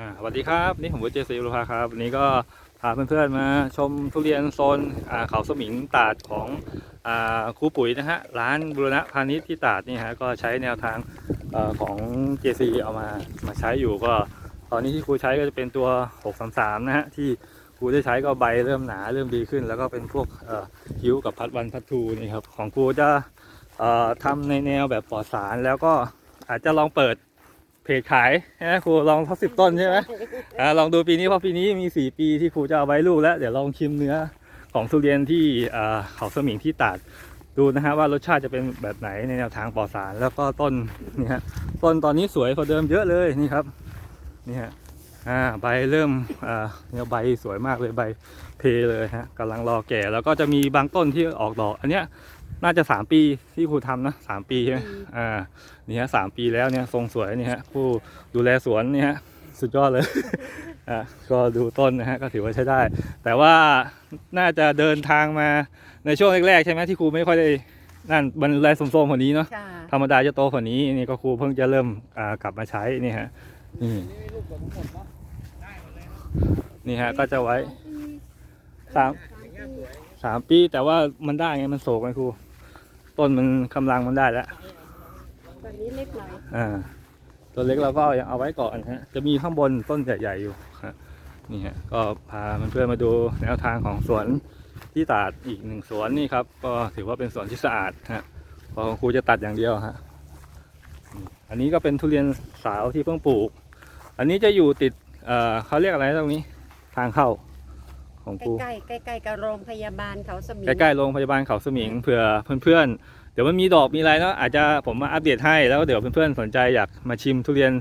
อ่าสวัสดีครับนี่ผมวุฒิเจสีรุภาครับวันนี้ก็พาเพื่อนๆมาชมทุเรียนโซนอ่าเขาสมิงตาดของอ่าครูปุ๋ยนะฮะร้านบุรณะพาณิชย์ที่ตาดนี่ฮะก็ใช้แนวทางเอ่อของ JC เอามามาใช้อยู่ก็ ตอนนี้ที่ครูใช้ก็จะเป็นตัว 633 นะฮะที่ครูได้ใช้ก็ใบเริ่มหนาเริ่มดีขึ้น แล้วก็เป็นพวกเอ่อคิ้วกับพัดวันพัดทูนี่ครับของครูจะเอ่อทำในแนวแบบปลอดสารแล้วก็อาจจะลองเปิด จขายนะครูลองสักสิบต้นใช่ไหมอ่าลองดูปีนี้เพราะปีนี้มี4ปีที่ครูจะเอาไว้ลูกแล้ว เดี๋ยวลองชิมเนื้อของทุเรียนที่อ่าเขาสมิงที่ตาดดูนะฮะว่ารสชาติจะเป็นแบบไหนในแนวทางปลอดสารแล้วก็ต้นนี่ฮะต้นตอนนี้สวยกว่าเดิมเยอะเลยนี่ครับนี่ฮะอ่าใบเริ่มอ่าเนี่ยใบสวยมากเลยใบเพเลยฮะกำลังรอแก่แล้วก็จะมีบางต้นที่ออกดอก อันเนี้ย น่าจะ3ปีที่ครูทำนะสามปีใช่ไหมอ่านี่ฮะสามปีแล้วเนี่ยทรงสวยนี่ฮะผู้ดูแลสวนนี่ฮะสุดยอดเลยอะก็ดูต้นนะฮะก็ถือว่าใช้ได้ แต่ว่าน่าจะเดินทางมาในช่วงแรกๆใช่ไหมที่ครูไม่ค่อยได้นั่นมันแลสมๆกว่านี้เนาะค่ะธรรมดาจะโตกว่านี้นี่ก็ครูเพิ่งจะเริ่มอ่ากลับมาใช้นี่ฮะนี่นี่ฮะก็จะไว้สามสามปีแต่ว่ามันได้ไงมันโศกไงครู ต้นมันกำลังมันได้แล้วตอนนี้เล็กหน่อยอ่า ตัวเล็กเราก็ยังเอาไว้ก่อนฮะ จะมีข้างบนต้นใหญ่ๆอยู่ฮะนี่ฮะก็พาเพื่อนๆมาดูแนวทางของสวนที่ตาดอีกหนึ่งสวนนี่ครับ ก็ถือว่าเป็นสวนที่สะอาดฮะเพอครูจะตัดอย่างเดียวฮะนี่อันนี้ก็เป็นทุเรียนสาวที่เพิ่งปลูก อันนี้จะอยู่ติดเอ่อเขาเรียกอะไรตรงนี้ ทางเข้า ของครูใกล้ๆใกล้ๆกับโรงพยาบาลเขาสมิง ใกล้ๆโรงพยาบาลเขาสมิงเผื่อเพื่อนๆ เดี๋ยวมันมีดอกมีอะไรเนาะอาจจะผมมาอัปเดตให้แล้วเดี๋ยวเพื่อนๆสนใจอยากมาชิมทุเรียน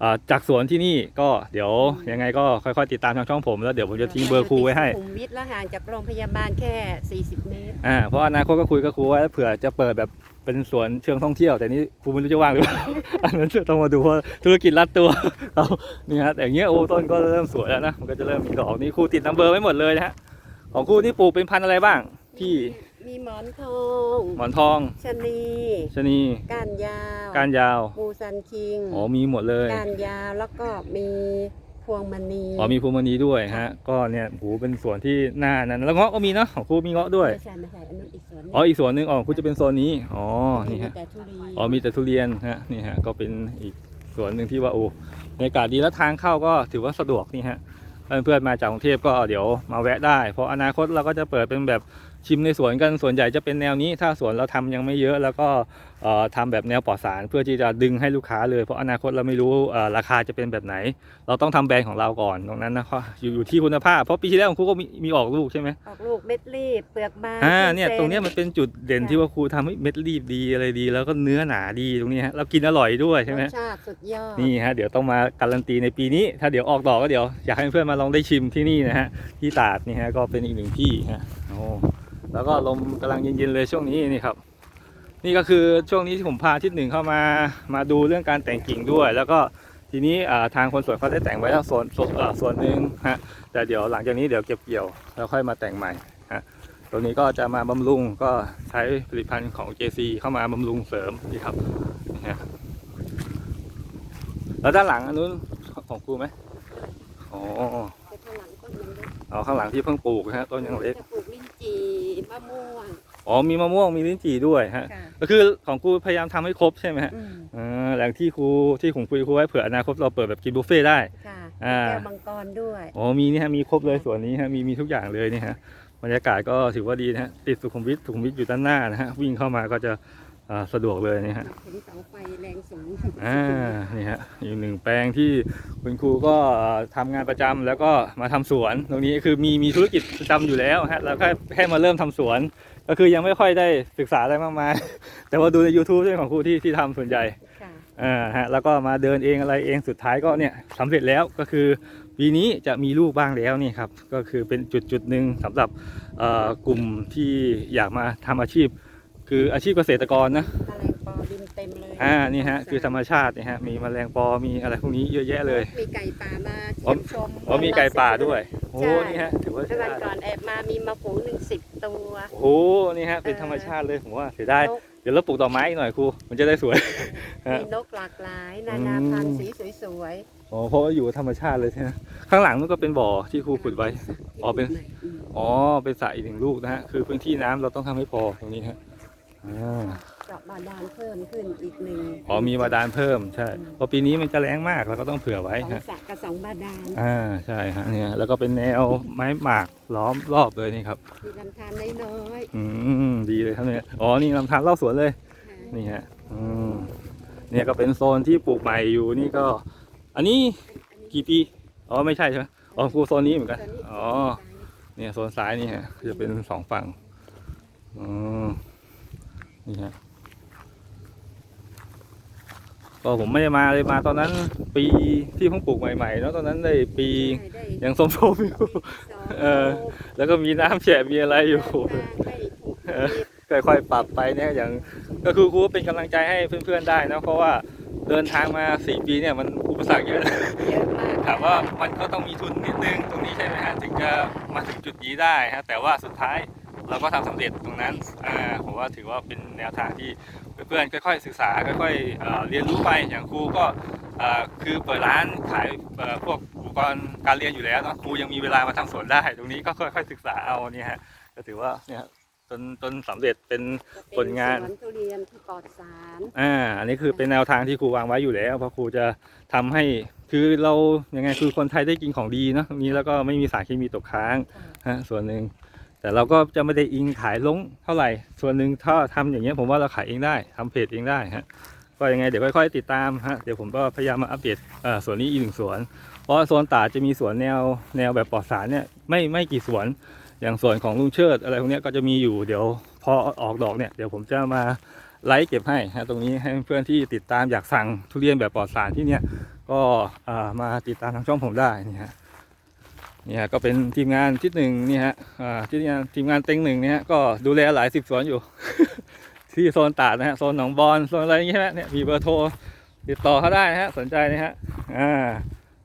เอ่อจากสวนที่นี่ก็เดี๋ยวยังไงก็ค่อยๆติดตามทางช่องผมแล้วเดี๋ยวผมจะทิ้งเบอร์ครูไว้ให้ สุขุมวิทแล้วห่างจากโรงพยาบาลแค่ 40 เมตร อ่าเพราะอนาคตก็คุยกับครูไว้เผื่อจะเปิดแบบ เป็นสวนเชิงท่องเที่ยว แต่นี้ครูไม่รู้จะว่างหรือเปล่าอันนั้นต้องมาดูเพราะธุรกิจรัดตัวเรานี่ฮะแต่อย่างเงี้ยโอ้ต้นก็เริ่มสวยแล้วนะมันก็จะเริ่มมีดอกนี่ครูติดนัมเบอร์ไว้หมดเลยนะฮะของครูนี่ปลูกเป็นพันธุ์อะไรบ้างที่มีหมอนทองหมอนทองชะนีชะนีก้านยาวก้านยาวมูซันคิงอ๋อมีหมดเลยก้านยาวแล้วก็มีพ วงมณีอ๋อมีภูมินีด้วยฮะ ก็เนี่ยโหเป็นสวนที่หน้านั้น แล้วเงาะก็มีเนาะของครูมีเงาะด้วยไม่ใช่ไม่ใช่อันนั้นอีกส่วนหนึ่งอ๋ออีกสวนหนึงอ๋อครูจะเป็นโซนนี้อ๋อนี่ฮะมีแต่ทุเรียนอ๋อมีแต่ทุเรียนฮะนี่ฮะก็เป็นอีกสวนหนึ่งที่ว่าโอ้บรรยากาศดีแล้วทางเข้าก็ถือว่าสะดวกนี่ฮะ เพื่อนๆมาจากกรุงเทพก็เดี๋ยวมาแวะได้ เพราะอนาคตเราก็จะเปิดเป็นแบบชิมในสวนกันส่วนใหญ่จะเป็นแนวนี้ ถ้าสวนเราทำยังไม่เยอะ แล้วก็เอ่อทำแบบแนวปลอดสารเพื่อที่จะดึงให้ลูกค้าเลย เพราะอนาคตเราไม่รู้เอ่อราคาจะเป็นแบบไหน เราต้องทำแบรนด์ของเราก่อนตรงนั้นนะครับอยู่อยู่ที่คุณภาพ เพราะปีที่แล้วของครูก็มีมีออกลูกใช่ไหมออกลูกเม็ดรีบเปลือกบางอ่าขึ้เนี่ยส้ตรงเนี้ยมันเป็นจุดเด่นที่ว่าครูทำให้เม็ดรีบดีอะไรดี แล้วก็เนื้อหนาดีตรงนี้ฮะแล้วกินอร่อยด้วยใช่ไหมรสชาติสุดยอดนี่ฮะเดี๋ยวต้องมาการันตีในปีนี้ ถ้าเดี๋ยวออกดอกก็เดี๋ยวอยากให้เพื่อนๆมาลองได้ชิมที่นี่นะฮะที่ตาดนี่ฮะก็เป็นอีกหนึ่งที่ฮะโอ้แล้วก็ลมกำลังเย็นๆเลยช่วงนี้นี่ครับ นี่ก็คือช่วงนี้ที่ผมพาทิศหนึ่งเข้ามามาดูเรื่องการแต่งกิ่งด้วย แล้วก็ทีนี้ทางคนสวนเขาได้แต่งไว้แล้วส่วนส่วนอ่าส่วนหนึ่งฮะแต่เดี๋ยวหลังจากนี้เดี๋ยวเก็บเกี่ยวแล้วค่อยมาแต่งใหม่ฮะตรงนี้ก็จะมาบำรุงก็ใช้ผลิตภัณฑ์ของ JC เข้ามาบำรุงเสริมนี่ครับแล้วด้านหลังอันนู้นของครูไหม อ๋อแต่ข้างหลังต้นยังเล็กเอาข้างหลังที่เพิ่งปลูกนะฮะต้นยังเล็ก จะปลูกลิ้นจี่มะม่วงอ๋อมีมะม่วงมีลิ้นจี่ด้วยฮะ ค่ะก็คือของครูพยายามทำให้ครบใช่ไหมฮะอืมอ่าแหล่งที่ครูที่ผมคุยครูไว้เผื่ออนาคตเราเปิดแบบกินบุฟเฟ่ต์ได้ ค่ะอ่า แก้วมังกรด้วยอ๋อมีนี่ฮะมีครบเลยส่วนนี้ฮะมีมีทุกอย่างเลยนี่ฮะบรรยากาศก็ถือว่าดีนะฮะติดสุขุมวิทสุขุมวิทอยู่ด้านหน้านะฮะวิ่งเข้ามาก็จะอ่า สะดวกเลยนี่ฮะเห็นเสาไฟแรงสูงอ่านี่ฮะอีกหนึ่งแปลงที่คุณครูก็ทำงานประจำแล้วก็มาทำสวน ตรงนี้คือมีมีธุรกิจประจำอยู่แล้วฮะแล้วแค่แค่มาเริ่มทำสวน ก็คือยังไม่ค่อยได้ศึกษาอะไรมากมาย แต่ว่าดูใน YouTube ใช่ไหมของครูที่ที่ทำส่วนใหญ่ค่ะอ่าฮะแล้วก็มาเดินเองอะไรเองสุดท้ายก็เนี่ยสำเร็จแล้วก็คือปีนี้จะมีลูกบ้างแล้วนี่ครับก็คือเป็นจุดจุดหนึ่งสำหรับเอ่อกลุ่มที่อยากมาทำอาชีพ คืออาชีพเกษตรกรนะแมลงปอบินเต็มเลยอ่านี่ฮะคือธรรมชาตินี่ฮะมีแมลงปอมีอะไรพวกนี้เยอะแยะเลย มีไก่ป่ามาอ๋อเยี่ยมชมอ๋อมีไก่ป่าด้วยโอ้ใช่นี่ฮะถือว่าเมื่ใช้อวันได้ก่อนแอบมามีมาฝูงหนึ่งสิบตัวโอ้โหนี่ฮะเป็นธรรมชาติเลยผมว่าเสียดายนกเดี๋ยวเราปลูกดอกไม้อีกหน่อยครูมันจะได้สวยฮะมีนกหลากหลายนานาพันธุ์สีสวยอ๋อเพราะว่าอยู่กับธรรมชาติเลยใช่ไหมข้างหลังมันก็เป็นบ่อที่ครูขุดไว้อ๋อเป็นอืมอ๋อเป็นสระอีกหนึ่งลูกนะฮะคือพื้นที่น้ำเราต้องทำให้พอตรงนี้ฮะ อ่าเจาะบาดาลเพิ่มขึ้นอีกหนึ่งอ๋อมีบาดาลเพิ่มใช่เพราะปีนี้มันจะแรงมากเราก็ต้องเผื่อไว้สองฮะสระกับสองบาดาลอ่าใช่ฮะเนี่ยแล้วก็เป็นแนวไม้หมากล้อมรอบเลยนี่ครับ มีลำธารน้อยอืมดีเลยครับเนี่ยอ๋อนี่ลำธารรอบสวนเลย ๆค่ะนี่ฮะอืมเนี่ยก็เป็นโซนที่ปลูกใหม่อยู่นี่ก็ อันนี้กี่ปี อ๋อไม่ใช่ใช่ไหมอ๋อครูโซนนี้เหมือนกัน อ๋อ เนี่ยโซนซ้ายนี่ฮะจะเป็นสองฝั่งอ๋อ นี่ฮะก็ผมไม่ได้มาเลยมาตอนนั้น ปีที่เพิ่งปลูกใหม่ๆเนาะตอนนั้นได้ปีได้ได้ยังส้มๆอยู่เออแล้วก็มีน้ำแฉะมีอะไรอยู่ได้ค่อยๆปรับไปเนี่ยอย่างก็คือครูเป็นกำลังใจให้เพื่อนๆได้นะเพราะว่าเดินทางมาสี่ปีเนี่ยมันอุปสรรคเยอะนะเยอะมากถามว่ามันก็ต้องมีทุนนิดนึงตรงนี้ใช่ไหมฮะถึงจะมาถึงจุดนี้ได้ฮะแต่ว่าสุดท้าย เราก็ทำสำเร็จตรงนั้นอ่าผมว่าถือว่าเป็นแนวทางที่เพื่อนๆค่อยๆศึกษาค่อยๆเอ่อเรียนรู้ไปอย่างครูก็เอ่อคือเปิดร้านขายเอ่อพวกอุปกรณ์การเรียนอยู่แล้วเนาะครูยังมีเวลามาทำสวนได้ตรงนี้ก็ค่อยๆศึกษาเอาเนี่ยฮะก็ถือว่าเนี่ยจนจนสำเร็จเป็นผลงานสวนทุเรียนที่ปลอดสารอ่าอันนี้คือเป็นแนวทางที่ครูวางไว้อยู่แล้วเพราะครูจะทำให้คือเรายังไงคือคนไทยได้กินของดีเนาะตรงนี้แล้วก็ไม่มีสารเคมีตกค้างฮะส่วนหนึ่ง แต่เราก็จะไม่ได้อิงขายลงเท่าไหร่ ส่วนหนึ่งถ้าทำอย่างเงี้ยผมว่าเราขายเองได้ทำเพจเองได้ฮะก็ยังไงเดี๋ยวค่อย ๆ ติดตามฮะเดี๋ยวผมก็พยายามมาอัปเดตอ่อส่วนนี้อีกหนึ่งสวน เพราะโซนตาจะมีสวนแนวแนวแบบปลอดสารเนี่ยไม่ไม่กี่สวนอย่างสวนของลุงเชิดอะไรพวกนี้ก็จะมีอยู่เดี๋ยวพอออกดอกเนี่ยเดี๋ยวผมจะมาไลค์เก็บให้ฮะตรงนี้ให้เพื่อนที่ติดตามอยากสั่งทุเรียนแบบปลอดสารที่เนี่ยก็มาติดตามทางช่องผมได้นี่ฮะ นี่ฮะก็เป็นทีมงานที่หนึ่งนี่ฮะอ่าที่งานทีมงานเต็งหนึ่งเนี่ยฮะก็ดูแลหลายสิบสวนอยู่ ที่โซนตาดนะฮะโซนหนองบอนโซนอะไรอย่างเงี้ยฮะเนี่ยมีเบอร์โทรติดต่อเขาได้นะฮะสนใจนะฮะอ่า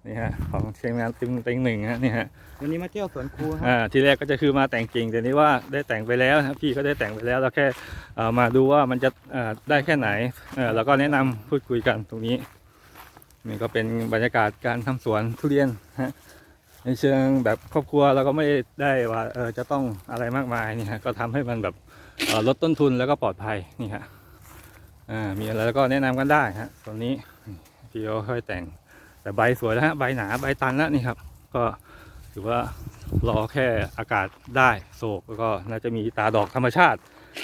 นี่ฮะของทีมงานทีมเต็งหนึ่งฮะนี่ฮะวันนี้มาเที่ยวสวนครูครับอ่าทีแรกก็จะคือมาแต่งจริงแต่นี้ว่าได้แต่งไปแล้วนะครับพี่ก็ได้แต่งไปแล้วเราแค่เอ่อมาดูว่ามันจะเอ่อได้แค่ไหนเอ่อแล้วก็แนะนำพูดคุยกันตรงนี้นี่ก็เป็นบรรยากาศการทำสวนทุเรียนฮะ ในเชิงแบบครอบครัวเราก็ไม่ได้ว่าเออจะต้องอะไรมากมายนี่ฮะก็ทำให้มันแบบลดต้นทุนแล้วก็ปลอดภัยนี่ฮะมีอะไรแล้วก็แนะนำกันได้ฮะตรงนี้พี่ก็ค่อยแต่งแต่ใบสวยแล้วฮะใบหนาใบตันแล้วนี่ครับ ก็ถือว่ารอแค่อากาศได้โศกแล้วก็น่าจะมีตาดอกธรรมชาติ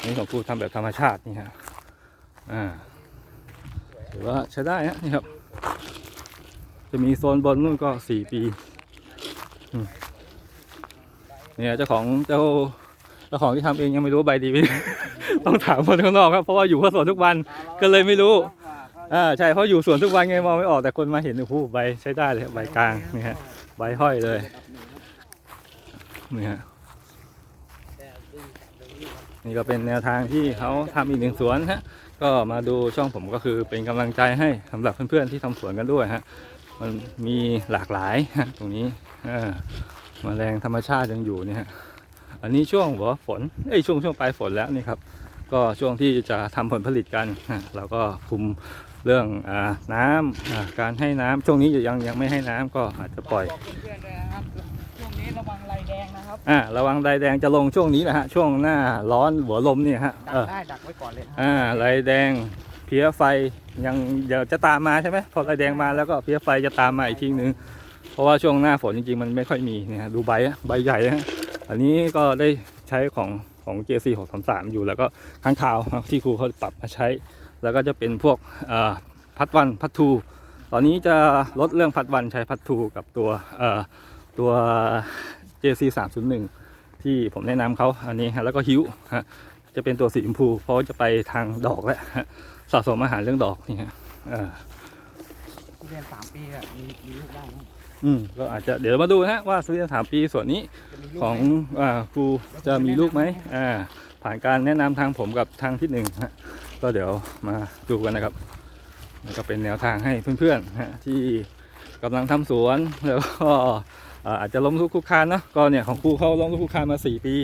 นี่ของครูทำแบบธรรมชาตินี่ฮะอ่าถือว่าใช้ได้ฮะนี่ครับ จะมีโซนบนนู่นก็สี่ปี เนี่ยเจ้าของเจ้าเจ้าของที่ทำเองยังไม่รู้ใบดีไหมต้องถามคนข้างนอกครับเพราะว่าอยู่ข้าสวนทุกวันก็เลยไม่รู้อ่าใช่เพราะอยู่สวนทุกวันไงมองไม่ออกแต่คนมาเห็นโอ้โหใบใช้ได้เลยใบกลางนี่ฮะใบห้อยเลยนี่ฮะนี่ก็เป็นแนวทางที่เขาทำอีกหนึ่งสวนฮะก็มาดูช่องผมก็คือเป็นกำลังใจให้สำหรับเพื่อนๆที่ทำสวนกันด้วยฮะมันมีหลากหลายฮะตรงนี้ เออแมลงธรรมชาติยังอยู่เนี่ยฮะอันนี้ช่วงหัวฝนเอ้ยช่วงช่วงปลายฝนแล้วนี่ครับ ก็ช่วงที่จะทำผลผลิตกันฮะเราก็คุมเรื่องอาน้ำอ่าการให้น้ำช่วงนี้ยังยังไม่ให้น้ำก็อาจจะปล่อยบอกเพื่อนๆเลยนะครับช่วงนี้ระวังลายแดงนะครับอ่าระวังใดแดงจะลงช่วงนี้แหละฮะช่วงหน้าร้อนหัวลมเนี่ยฮะดัเอกอได้ดักไว้ก่อนเลยครับอ่าลายแดงเพี้ยไฟยังเดี๋ยวจะตามมาใช่ไหมพอลายแดงมาแล้วก็เพี้ยไฟจะตามมาอีกทีนึง เพราะว่าช่วงหน้าฝนจริงๆ มันไม่ค่อยมีเนี่ยฮะดูใบใบใหญ่ฮะอันนี้ก็ได้ใช้ของของ JC 633อยู่แล้วก็ข้างข่าวที่ครูเขาปรับมาใช้ แล้วก็จะเป็นพวกพัดวันพัดทู ตอนนี้จะลดเรื่องพัดวันใช้พัดทูกับตัวเอ่อตัว JC 301ที่ผมแนะนำเขาอันนี้ฮะแล้วก็ฮิวฮะจะเป็นตัวสีชมพู เพราะจะไปทางดอกแล้วฮะสะสมอาหารเรื่องดอกนี่ฮะเอ่อทุเรียนสามปีอะมีมีลูกได้ อืมก็อาจจะเดี๋ยวมาดูนะฮะว่าสุริยนถามปีส่วนนี้ของอ่าครูจะมีลูกไหมอ่าผ่านการแนะนำทางผมกับทางที่หนึ่งฮะก็เดี๋ยวมาดูกันนะครับนี่ก็เป็นแนวทางให้เพื่อนๆฮะที่กำลังทำสวนแล้วก็อาจจะล้มลุกคลุกคลานเนอะก็เนี่ยของครูเขาล้มลุกคลุกคลานมาสี่ปี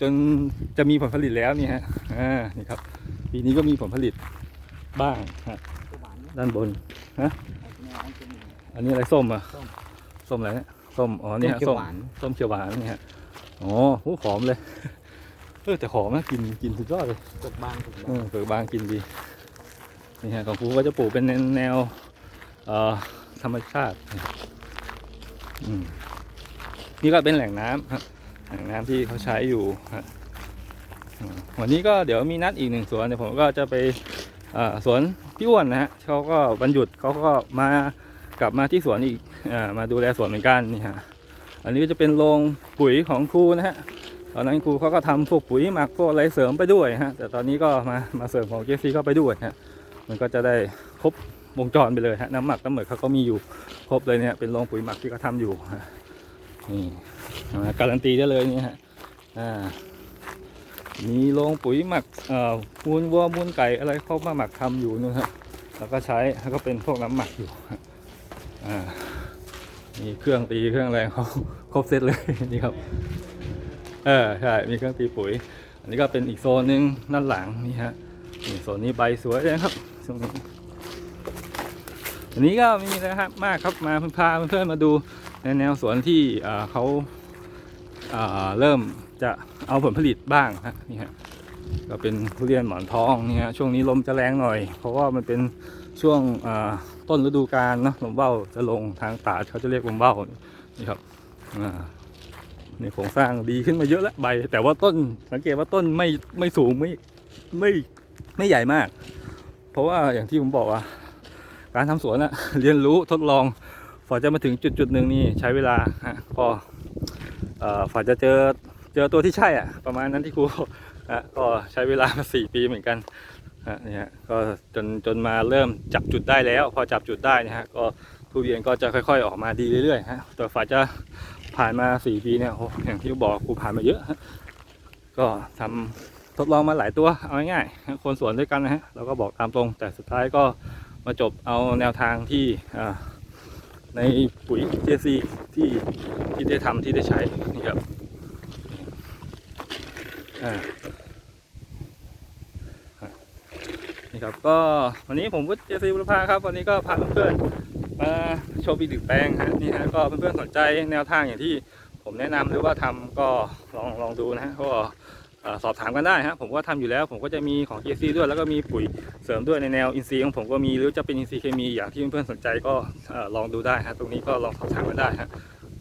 จนจะมีผลผลิตแล้วนี่ฮะอ่านี่ครับปีนี้ก็มีผลผลิตบ้างฮะด้านบนแนะ อันนี้อะไรส้มอะ ส้ม ส้มอะไรเนี่ยส้ม อ๋อนี่ฮะเขียส้วมหวานส้มเขียวหวานนี่ฮะอ๋อหูหอมเลย เออแต่หอมนะกินกินสุดยอดเลยกดบางถูกเออเปลือกบางกินดี นี่ฮะของครูก็จะปลูกเป็นแนวเอ่อธรรมชาติอืมนี่ก็เป็นแหล่งน้ำฮะแหล่งน้ำที่เขาใช้อยู่ฮะอืมวันนี้ก็เดี๋ยวมีนัดอีกหนึ่งสวนเดี๋ยวผมก็จะไปเอ่อสวนพี่อ้วนนะฮะเขาก็วันหยุดเขาก็มา กลับมาที่สวนอีกอมาดูแลสวนเหมือนกันนี่ฮะอันนี้ก็จะเป็นโรงปุ๋ยของครูนะฮะตอนนั้นครูเขาก็ทำพวกปุ๋ยหมักพวกอะไรเสริมไปด้วยฮะแต่ตอนนี้ก็มามาเสริมของเจฟซี่เข้าไปด้วยฮะมันก็จะได้ครบวงจรไปเลยฮะน้ำหมักน้ำเหมือกเขาก็มีอยู่ครบเลยเนี่ยเป็นโรงปุ๋ยหมักที่เขาทำอยู่นี่อ่าการันตีได้เลยนี่ฮะอ่ามีโรงปุ๋ยหมักเอ่อมูลวัวมูลไก่อะไรเขามาหมักทำอยู่นู่นฮะแล้วก็ใช้แล้วก็เป็นพวกน้ำหมักอยู่ฮะ อ่ามีเครื่องตีเครื่องอะไรเขาครบเซตเลยนี่ครับ เออใช่มีเครื่องตีปุ๋ย อันนี้ก็เป็นอีกโซนหนึ่งด้านหลังนี่ฮะนี่โซนนี้ใบสวยเลยครับช่วงนี้อันนี้ก็มีนะครับมากครับมาพาเพื่อนๆมาดูในแนวสวนที่เขาอ่าเริ่มจะเอาผลผลิตบ้างฮะนี่ฮะก็เป็นทุเรียนหมอนทองนี่ฮะช่วงนี้ลมจะแรงหน่อย เพราะว่ามันเป็น ช่วงต้นฤดูกาลเนะลมเบ้าจะลงทางตาดเขาจะเรียกลมเบ้านี่ครับอ่โครงสร้างดีขึ้นมาเยอะแล้วใบ แต่ว่าต้นสังเกตว่าต้นไม่ไม่สูงไม่ไม่ไม่ใหญ่มาก เพราะว่าอย่างที่ผมบอกว่า การทำสวนอะเรียนรู้ทดลองฝอจะมาถึงจุดจุดหนึ่งนี่ใช้เวลาฮะพอเอ่อฝอจะเจอเจอตัวที่ใช่อะ ประมาณนั้นที่ครูก็ใช้เวลามาสี่ปีเหมือนกัน นี่ยก็จนจนมาเริ่มจับจุดได้แล้ว พอจับจุดได้นะฮะก็ทุเรียนก็จะค่อย ๆ ออกมาดีเรื่อยๆฮะแต่ฝาจะผ่านมาสี่ปีเนี่ยโอ้อย่างที่บอกครูผ่านมาเยอะ ก็ทำทดลองมาหลายตัวเอาง่ายๆคนสวนด้วยกันนะฮะเราก็บอกตามตรง แต่สุดท้ายก็มาจบเอาแนวทางที่ในปุ๋ย JC ที่ที่ได้ทำที่ได้ใช้นี่ครับอ่า นี่ครับก็วันนี้ผมวุฒิ JC บุรพาครับ วันนี้ก็พาเพื่อนๆมาชมอีกหนึ่งแปลงฮะนี่ฮะก็เพื่อนๆสนใจแนวทางอย่างที่ผมแนะนำหรือว่าทำก็ลองลองดูนะฮะก็สอบถามกันได้ฮะผมก็ทำอยู่แล้ว ผมก็จะมีของ GC ด้วย แล้วก็มีปุ๋ยเสริมด้วยในแนวอินทรีย์ของผมก็มีหรือจะเป็นอินทรีย์เคมีอย่างที่เพื่อนๆสนใจก็ลองดูได้ฮะตรงนี้ก็ลองสอบถามกันได้ฮะ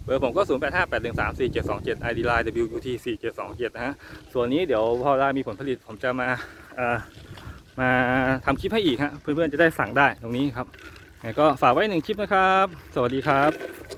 เบอร์ผมก็ 0 8 5 8 1 3 4 7 2 7 ID line WUT 4 7 2 7นะฮะ ส่วนนี้เดี๋ยวพอได้มีผลผลิตผมจะมาอ่อ มาทำคลิปให้อีกฮะเพื่อนๆจะได้สั่งได้ตรงนี้ครับก็ฝากไว้หนึ่งคลิปนะครับ สวัสดีครับ